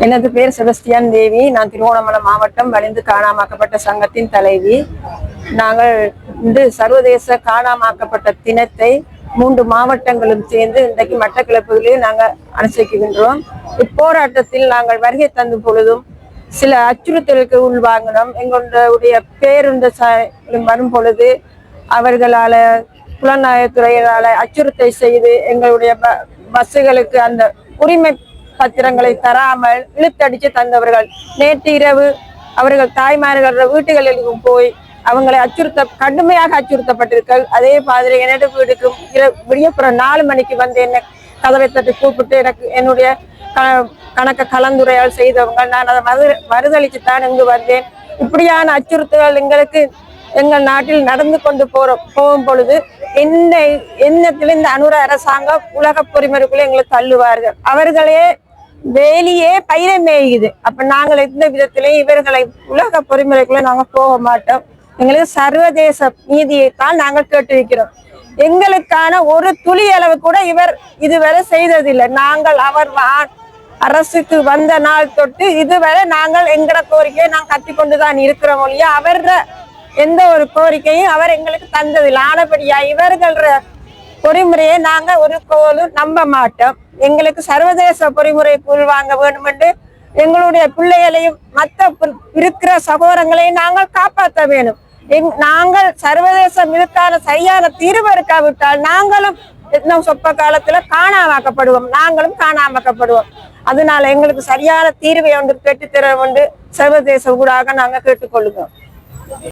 எனது பேர் செபஸ்டியான் தேவி. நான் திருவோணமலை மாவட்டம் வலிந்து காணாமாக்கப்பட்ட சங்கத்தின் தலைவி. நாங்கள் இன்று சர்வதேச காணாமாக்கப்பட்ட தினத்தை மூன்று மாவட்டங்களும் சேர்ந்து இன்றைக்கு மட்டக்களப்புகளில் நாங்கள் அனுசரிக்கின்றோம். இப்போராட்டத்தில் நாங்கள் வருகை தந்த பொழுதும் சில அச்சுறுத்தலுக்கு உள்வாங்கினோம். எங்களுடைய பேருந்து வரும் பொழுது அவர்களால புலனாய்வுத்துறையினால அச்சுறுத்தல் செய்து எங்களுடைய ப- பஸ்ஸுகளுக்கு அந்த உரிமை பத்திரங்களை தராமல் இழுத்தடிச்சு தந்தவர்கள். நேற்று இரவு அவர்கள் தாய்மார்கள் வீட்டுகளிலும் போய் அவங்களை அச்சுறுத்த கடுமையாக அச்சுறுத்தப்பட்டிருக்கள். அதே மாதிரி என்னோட வீட்டுக்கும் விடியப்புறம் நாலு மணிக்கு வந்து என்ன கதவை தட்டி கூப்பிட்டு எனக்கு என்னுடைய க- கணக்க கலந்துரையால் செய்தவங்க நான் அதை மறு மறுதளித்து தான் இங்கு வந்தேன். இப்படியான அச்சுறுத்தல்கள் எங்களுக்கு எங்கள் நாட்டில் நடந்து கொண்டு போற போகும் பொழுது என்ன எண்ணத்துல இந்த அனுர அரசாங்கம் உலக பொறிமுறைக்குள்ள எங்களை தள்ளுவார்கள். அவர்களே வேலியே பயிரை மேயுது அப்ப நாங்கள் எந்த விதத்திலையும் இவர்களை உலக பொறிமுறைக்குள்ள நாங்க போக மாட்டோம். எங்களுக்கு சர்வதேச நீதியை தான் நாங்கள் கேட்டிருக்கிறோம். எங்களுக்கான ஒரு துளி அளவு கூட இவர் இதுவரை செய்ததில்லை. நாங்கள் அவர் அரசுக்கு வந்த நாள் தொட்டு இதுவரை நாங்கள் எங்கட கோரிக்கையை நாங்கள் கத்தி கொண்டுதான் இருக்கிறோம் ஒழிய அவர எந்த ஒரு கோரிக்கையும் அவர் எங்களுக்கு தந்ததில்லை. ஆனபடியா இவர்கள் பொறிமுறையை நாங்க ஒரு கோலும் நம்ப மாட்டோம். எங்களுக்கு சர்வதேச பொறிமுறைக்கு வாங்க வேண்டும் என்று எங்களுடைய பிள்ளைகளையும் மற்ற இருக்கிற சகோதரங்களையும் நாங்கள் காப்பாற்ற வேணும் எங்- நாங்கள் சர்வதேசம் இதுக்கான சரியான தீர்வு இருக்காவிட்டால் நாங்களும் இன்னும் சொப்ப காலத்துல காணாமாக்கப்படுவோம். நாங்களும் காணாமாக்கப்படுவோம். அதனால எங்களுக்கு சரியான தீர்வை ஒன்று பெற்றுத்தர ஒன்று சர்வதேச ஊடாக நாங்க கேட்டுக்கொள்ளுகிறோம்